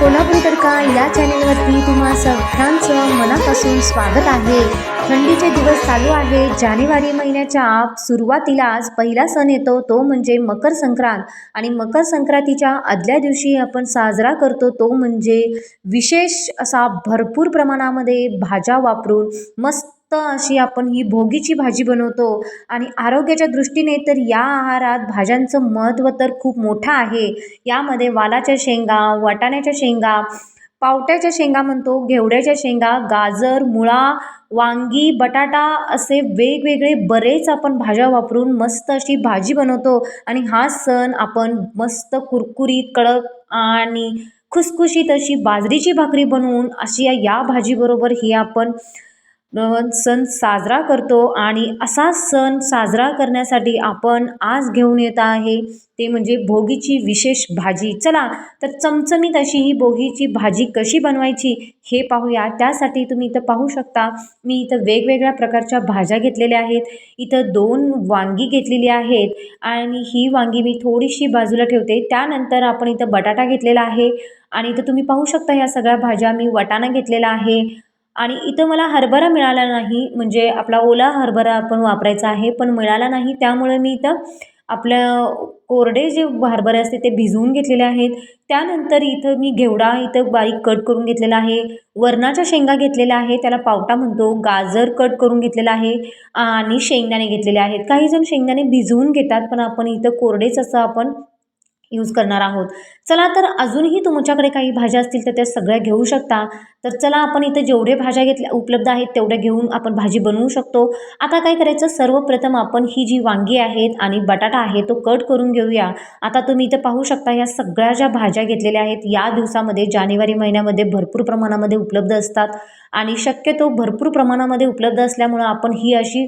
कोल्हापूर का या चॅनेलवरती तुम्हा सगळ्यांचं मनापासून स्वागत आहे. थंडीचे दिवस चालू आहे. जानेवारी महिन्याच्या सुरुवातीलाच पहिला सण येतो. तो म्हणजे मकर संक्रांत. आणि मकर संक्रांतीच्या आदल्या दिवशी आपण साजरा करतो. तो म्हणजे विशेष असा भरपूर प्रमाणामध्ये भाज्या वापरून मस्त अशी आपण ही भोगीची भाजी बनवतो. आणि आरोग्याच्या दृष्टीने तर या आहारात भाज्यांचं महत्त्व तर खूप मोठं आहे. यामध्ये वालाच्या शेंगा वाटाण्याच्या शेंगा पावट्याच्या शेंगा म्हणतो घेवड्याच्या शेंगा गाजर मुळा वांगी बटाटा असे वेगवेगळे बरेच आपण भाज्या वापरून मस्त अशी भाजी बनवतो. आणि हा सण आपण मस्त कुरकुरीत कडक आणि खुसखुशीत अशी बाजरीची भाकरी बनवून अशी या- या भाजीबरोबर ही आपण सण साजरा करतो आणि असा सण साजरा करण्यासाठी आपण आज घेऊन येत आहे ते म्हणजे भोगीची विशेष भाजी. चला तर चमचमीत अशी ही भोगीची भाजी कशी बनवायची हे पाहूया. त्यासाठी तुम्ही इथं पाहू शकता मी इथं वेगवेगळ्या प्रकारच्या भाज्या घेतलेल्या आहेत. इथं दोन वांगी घेतलेली आहेत आणि ही वांगी मी थोडीशी बाजूला ठेवते. त्यानंतर आपण इथं बटाटा घेतलेला आहे आणि इथं तुम्ही पाहू शकता ह्या सगळ्या भाज्या मी वटाणा घेतलेला आहे. आणि इथं मला हरभरा मिळाला नाही म्हणजे आपला ओला हरभरा आपण वापरायचा आहे पण मिळाला नाही. त्यामुळे मी इथं आपल्या कोरडे जे हरभरे असते ते भिजवून घेतलेले आहेत. त्यानंतर इथं मी घेवडा इथं बारीक कट करून घेतलेला आहे. वरणाच्या शेंगा घेतलेल्या आहे त्याला पावटा म्हणतो. गाजर कट करून घेतलेला आहे आणि शेंगदाणे घेतलेले आहेत. काही जण शेंगदाणे भिजवून घेतात पण आपण इथं कोरडेच असं आपण यूज करणार आहोत. चला तर अजूनही तुमच्याकडे काही भाज्या असतील तर त्या सगळ्या घेऊ शकता. तर चला आपण इथे जेवढे भाज्या घेतल्या उपलब्ध आहेत तेवढ्या घेऊन आपण भाजी बनवू शकतो. आता काय करायचं? सर्वप्रथम आपण ही जी वांगी आहेत आणि बटाटा आहे तो कट करून घेऊया. आता तुम्ही इथं पाहू शकता या सगळ्या ज्या भाज्या घेतलेल्या आहेत या दिवसामध्ये जानेवारी महिन्यामध्ये भरपूर प्रमाणामध्ये उपलब्ध असतात. आणि शक्यतो भरपूर प्रमाणामध्ये उपलब्ध असल्यामुळं आपण ही अशी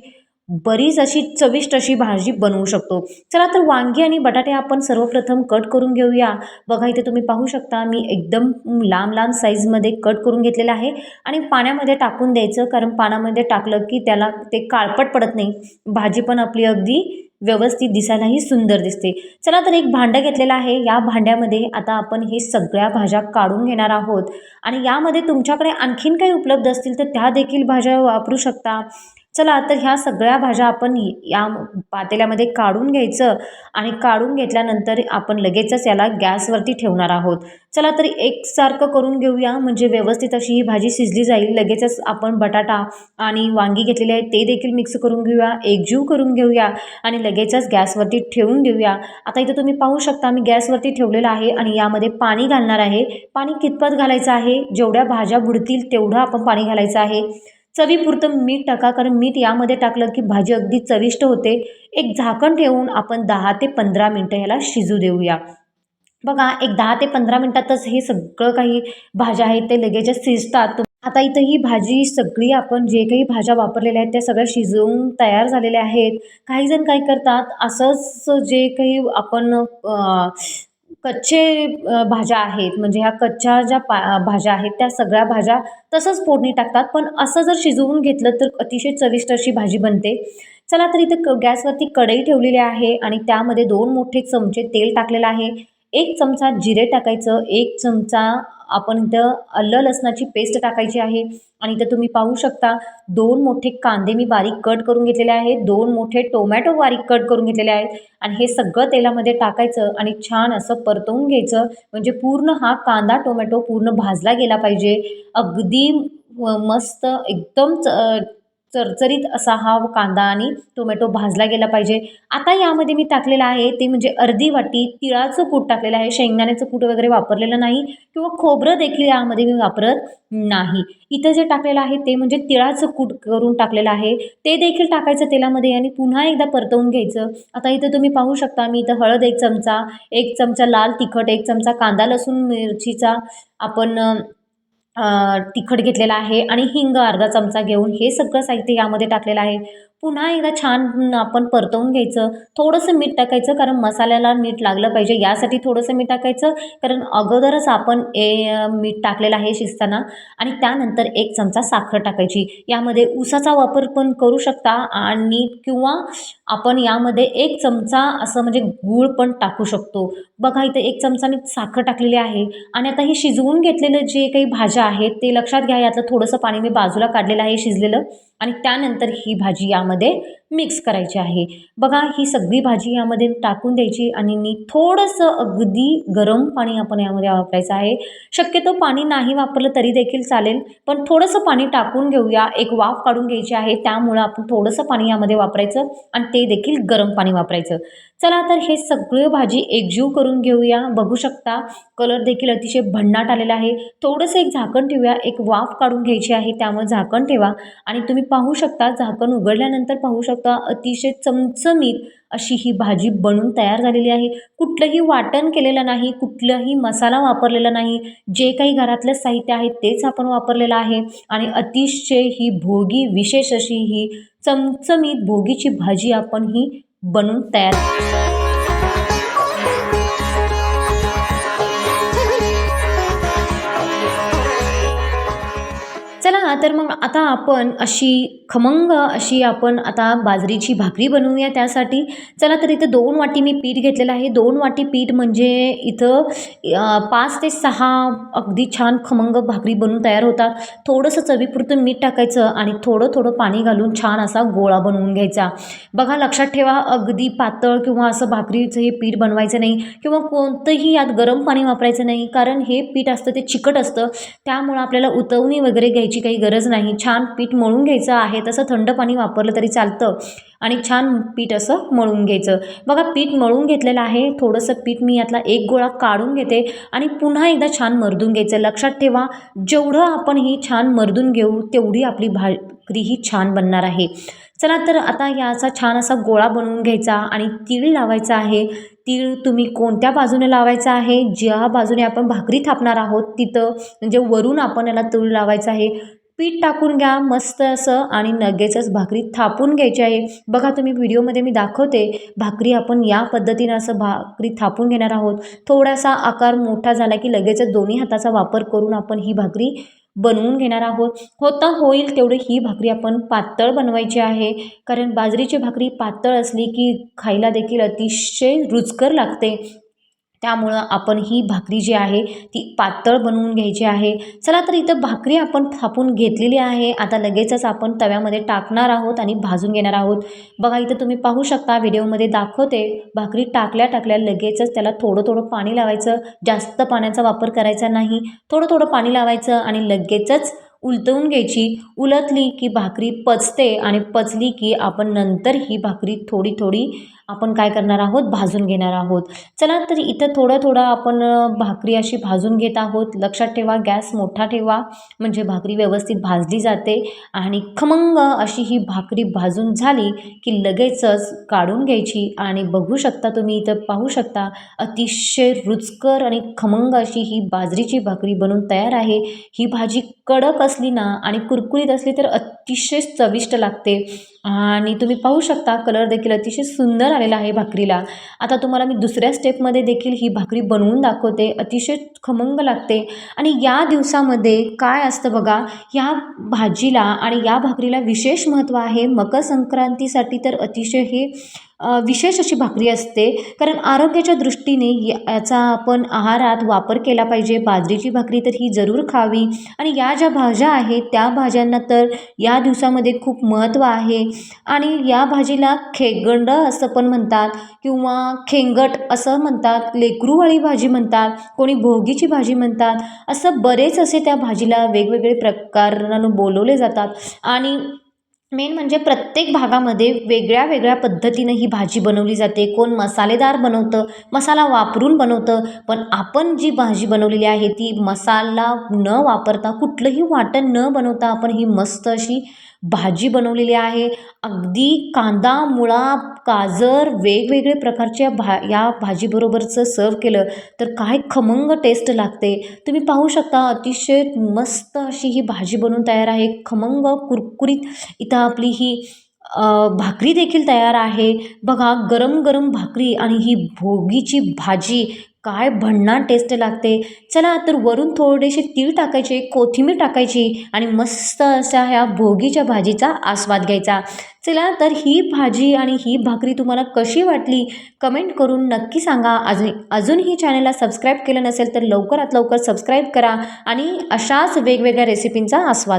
बरीच अशी चविष्ट अशी भाजी बनवू शकतो. चला तर वांगी आणि बटाटे आपण सर्वप्रथम कट करून घेऊया. बघा इथे तुम्ही पाहू शकता मी एकदम लांब लांब साईजमध्ये कट करून घेतलेलं आहे आणि पाण्यामध्ये टाकून द्यायचं कारण पाण्यामध्ये टाकलं की त्याला ते काळपट पडत नाही. भाजी पण आपली अगदी व्यवस्थित दिसायलाही सुंदर दिसते. चला तर एक भांडं घेतलेलं आहे. या भांड्यामध्ये आता आपण हे सगळ्या भाज्या काढून घेणार आहोत. आणि यामध्ये तुमच्याकडे आणखीन काही उपलब्ध असतील तर त्या देखील भाज्या वापरू शकता. चला तर ह्या सगळ्या भाज्या आपण या पातेल्यामध्ये काढून घ्यायचं आणि काढून घेतल्यानंतर आपण लगेचच याला गॅसवरती ठेवणार आहोत. चला तर एकसारखं करून घेऊया. म्हणजे व्यवस्थित अशी ही भाजी शिजली जाईल. लगेचच आपण बटाटा आणि वांगी घेतलेले आहेत ते देखील मिक्स करून घेऊया. एकजीव करून घेऊया आणि लगेचच गॅसवरती ठेवून देऊया. आता इथं तुम्ही पाहू शकता मी गॅसवरती ठेवलेलं आहे आणि यामध्ये पाणी घालणार आहे. पाणी कितपत घालायचं आहे? जेवढ्या भाज्या बुडतील तेवढं आपण पाणी घालायचं आहे. चवीपुरतं मीठ टाका कारण मीठ यामध्ये टाकलं की भाजी अगदी चविष्ट होते. एक झाकण ठेवून आपण दहा ते पंधरा मिनटं ह्याला शिजू देऊया. बघा एक दहा ते पंधरा मिनटातच हे सगळं काही भाज्या आहेत ते लगेचच शिजतात. आता इथं ही भाजी सगळी आपण जे काही भाज्या वापरलेल्या आहेत त्या सगळ्या शिजवून तयार झालेल्या आहेत. काही जण काय करतात असंच जे काही आपण कच्चे भाज्या आहेत म्हणजे ह्या कच्च्या ज्या पा भाज्या आहेत त्या सगळ्या भाज्या तसंच फोडणी टाकतात. पण असं जर शिजवून घेतलं तर अतिशय चविष्ट अशी भाजी बनते. चला तर इथं क गॅसवरती कढई ठेवलेली आहे आणि त्यामध्ये दोन मोठे चमचे तेल टाकलेलं आहे. एक चमचा जिरे टाकायचं एक चमचा आपण इथं आलं लसणाची पेस्ट टाकायची आहे. आणि इथं तुम्ही पाहू शकता दोन मोठे कांदे मी बारीक कट करून घेतलेले आहेत. दोन मोठे टोमॅटो बारीक कट करून घेतलेले आहेत. आणि हे सगळं तेलामध्ये टाकायचं आणि छान असं परतवून घ्यायचं. म्हणजे पूर्ण हा कांदा टोमॅटो पूर्ण भाजला गेला पाहिजे. अगदी मस्त एकदम च चरचरीत असा हा कांदा आणि टोमॅटो भाजला गेला पाहिजे. आता यामध्ये मी टाकलेलं आहे ते म्हणजे अर्धी वाटी तिळाचं कूट टाकलेलं आहे. शेंगदाण्याचं कूट वगैरे वापरलेलं नाही किंवा खोबरं देखील यामध्ये मी वापरत नाही. इथं जे टाकलेलं आहे ते म्हणजे तिळाचं कूट करून टाकलेलं आहे. ते देखील टाकायचं तेलामध्ये आणि पुन्हा एकदा परतवून घ्यायचं. आता इथं तुम्ही पाहू शकता मी इथं हळद एक चमचा एक चमचा लाल तिखट एक चमचा कांदा लसूण मिरचीचा आपण तिखट घेतलेलं आहे आणि हिंग अर्धा चमचा घेऊन हे सगळं साहित्य यामध्ये टाकलेलं आहे. पुन्हा एकदा छान आपण परतवून घ्यायचं. थोडंसं मीठ टाकायचं कारण मसाल्याला मीठ लागलं पाहिजे. यासाठी थोडंसं मीठ टाकायचं कारण अगोदरच आपण ए मीठ टाकलेलं आहे शिजताना. आणि त्यानंतर एक चमचा साखर टाकायची. यामध्ये ऊसाचा वापर पण करू शकता आणि किंवा आपण यामध्ये एक चमचा असं म्हणजे गूळ पण टाकू शकतो. बघा इथे एक चमचा मी साखर टाकलेली आहे. आणि आता हे शिजवून घेतलेलं जे काही भाज्या आहेत ते लक्षात घ्या. यातलं थोडंसं पाणी मी बाजूला काढलेलं आहे शिजलेलं. आणि त्यानंतर ही भाजी या यामध्ये मिक्स करायची आहे. बघा ही सगळी भाजी यामध्ये टाकून द्यायची आणि मी थोडंसं अगदी गरम पाणी आपण यामध्ये वापरायचं आहे. शक्यतो पाणी नाही वापरलं तरी देखील चालेल पण थोडंसं पाणी टाकून घेऊया. एक वाफ काढून घ्यायची आहे त्यामुळं आपण थोडंसं पाणी यामध्ये वापरायचं आणि ते देखील गरम पाणी वापरायचं. चला तर हे सगळं भाजी एकजीव करून घेऊया. बघू शकता कलर देखील अतिशय भन्नाट आलेला आहे. थोडंसं एक झाकण ठेवूया. एक वाफ काढून घ्यायची आहे त्यामुळे झाकण ठेवा. आणि तुम्ही पाहू शकता झाकण उघडल्यानंतर पाहू शकता अतिशय चमचमीत अशी ही भाजी बनून तयार झालेली आहे. कुठलंही वाटण केलेलं नाही कुठलंही मसाला वापरलेला नाही. जे काही घरातलं साहित्य आहे तेच आपण वापरलेलं आहे. आणि अतिशय ही भोगी विशेष अशी ही चमचमीत भोगीची भाजी आपण ही बनवून तयार चला तर मग आता आपण अशी खमंग अशी आपण आता बाजरीची भाकरी बनवूया त्यासाठी. चला तर इथं दोन वाटी मी पीठ घेतलेलं आहे. दोन वाटी पीठ म्हणजे इथं पाच ते सहा अगदी छान खमंग भाकरी बनवून तयार होतात. थोडंसं चवीपुरतं मीठ टाकायचं आणि थोडं थोडं पाणी घालून छान असा गोळा बनवून घ्यायचा. बघा लक्षात ठेवा अगदी पातळ किंवा असं भाकरीचं हे पीठ बनवायचं नाही किंवा कोणतंही यात गरम पाणी वापरायचं नाही. कारण हे पीठ असतं ते चिकट असतं. त्यामुळं आपल्याला उतवणी वगैरे घ्यायची काही गरज नाही. छान पीठ मळून घ्यायचं आहे. तसं थंड पाणी वापरलं तरी चालतं. आणि छान पीठ असं मळून घ्यायचं. बघा पीठ मळून घेतलेलं आहे. थोडंसं पीठ मी यातला एक गोळा काढून घेते आणि पुन्हा एकदा छान मर्दून घ्यायचं. लक्षात ठेवा जेवढं आपण ही छान मर्दून घेऊ तेवढी आपली भाकरी ही छान बनणार आहे. चला तर आता याचा छान असा गोळा बनवून घ्यायचा आणि तीळ लावायचा आहे. तीळ तुम्ही कोणत्या बाजूने लावायचा आहे? ज्या बाजूने आपण भाकरी थापणार आहोत तिथं. म्हणजे वरून आपण याला तूळ लावायचं आहे. पीठ टाकून घ्या मस्त असं आणि लगेचच भाकरी थापून घ्यायची आहे. बघा तुम्ही व्हिडिओमध्ये मी दाखवते भाकरी आपण या पद्धतीनं असं भाकरी थापून घेणार आहोत. थोडासा आकार मोठा झाला की लगेचच दोन्ही हाताचा वापर करून आपण ही भाकरी बनवून घेणार आहोत. होता होईल तेवढी ही भाकरी आपण पातळ बनवायची आहे. कारण बाजरीची भाकरी पातळ असली की खायला देखील अतिशय रुचकर लागते. त्यामुळं आपण ही भाकरी जी आहे ती पातळ बनवून घ्यायची आहे. चला तर इथं भाकरी आपण थापून घेतलेली आहे. आता लगेचच आपण तव्यामध्ये टाकणार आहोत आणि भाजून घेणार आहोत. बघा इथं तुम्ही पाहू शकता व्हिडिओमध्ये दाखवते भाकरी टाकल्या टाकल्या लगेचच त्याला थोडं थोडं पाणी लावायचं. जास्त पाण्याचा वापर करायचा नाही. थोडं थोडं पाणी लावायचं आणि लगेचच उलटवून घ्यायची. उलटली की भाकरी पचते आणि पचली की आपण नंतर ही भाकरी थोडी थोडी आपण काय करणार आहोत? भाजून घेणार आहोत. चला तर इथं थोडं थोडं आपण भाकरी अशी भाजून घेत आहोत. लक्षात ठेवा गॅस मोठा ठेवा. म्हणजे भाकरी व्यवस्थित भाजली जाते आणि खमंग अशी ही भाकरी भाजून झाली की लगेचच काढून घ्यायची आणि बघू शकता तुम्ही इथं पाहू शकता अतिशय रुचकर आणि खमंग अशी ही बाजरीची भाकरी बनून तयार आहे. ही भाजी कडक असली ना आणि कुरकुरीत असली तर अतिशय चविष्ट लागते. आणि तुम्ही पाहू शकता कलर देखील अतिशय सुंदर आलेला आहे भाकरीला. आता तुम्हाला मी दुसऱ्या स्टेपमध्ये देखील ही भाकरी बनवून दाखवते. अतिशय खमंग लागते. आणि या दिवसामध्ये काय असतं बघा या भाजीला आणि या भाकरीला विशेष महत्त्व आहे. मकर संक्रांतीसाठी तर अतिशय हे विशेष अशी भाकरी असते. कारण आरोग्याच्या दृष्टीने याचा आपण आहारात वापर केला पाहिजे. बाजरीची भाकरी तर ही जरूर खावी. आणि या ज्या भाज्या आहेत त्या भाज्यांना तर या दिवसामध्ये खूप महत्त्व आहे. आणि या भाजीला खेगंड असं पण म्हणतात किंवा खेंगट असं म्हणतात. लेकरूवाळी भाजी म्हणतात. कोणी भोगीची भाजी म्हणतात. असं बरेच असे त्या भाजीला वेगवेगळे प्रकारानं बोलवले जातात. आणि मेन म्हणजे प्रत्येक भागामध्ये वेगळ्या वेगळ्या पद्धतीनं ही भाजी बनवली जाते. कोण मसालेदार बनवतं मसाला वापरून बनवतं पण आपण जी भाजी बनवलेली आहे ती मसाला न वापरता कुठलंही वाटण न बनवता आपण ही मस्त अशी भाजी बनवलेली आहे. अगदी कांदा मुळा गाजर वेगवेगळे प्रकारच्या भा या भाजीबरोबरचं सर्व केलं तर काय खमंग टेस्ट लागते. तुम्ही पाहू शकता अतिशय मस्त अशी ही भाजी बनवून तयार आहे. खमंग कुरकुरीत इथं आपली ही भाकरी देखील तयार आहे. बघा गरम गरम भाकरी आणि ही भोगीची भाजी काय भन्नाट टेस्ट लागते. चला तर वरून थोडेसे तीळ टाकायचे कोथिंबीर टाकायची आणि मस्त अशा ह्या भोगीच्या भाजीचा आस्वाद घ्यायचा. चला तर ही भाजी आणि ही भाकरी तुम्हाला कशी वाटली कमेंट करून नक्की सांगा. अजून अजूनही चॅनलला सबस्क्राईब केलं नसेल तर लवकरात लवकर सबस्क्राईब करा आणि अशाच वेगवेगळ्या रेसिपींचा आस्वाद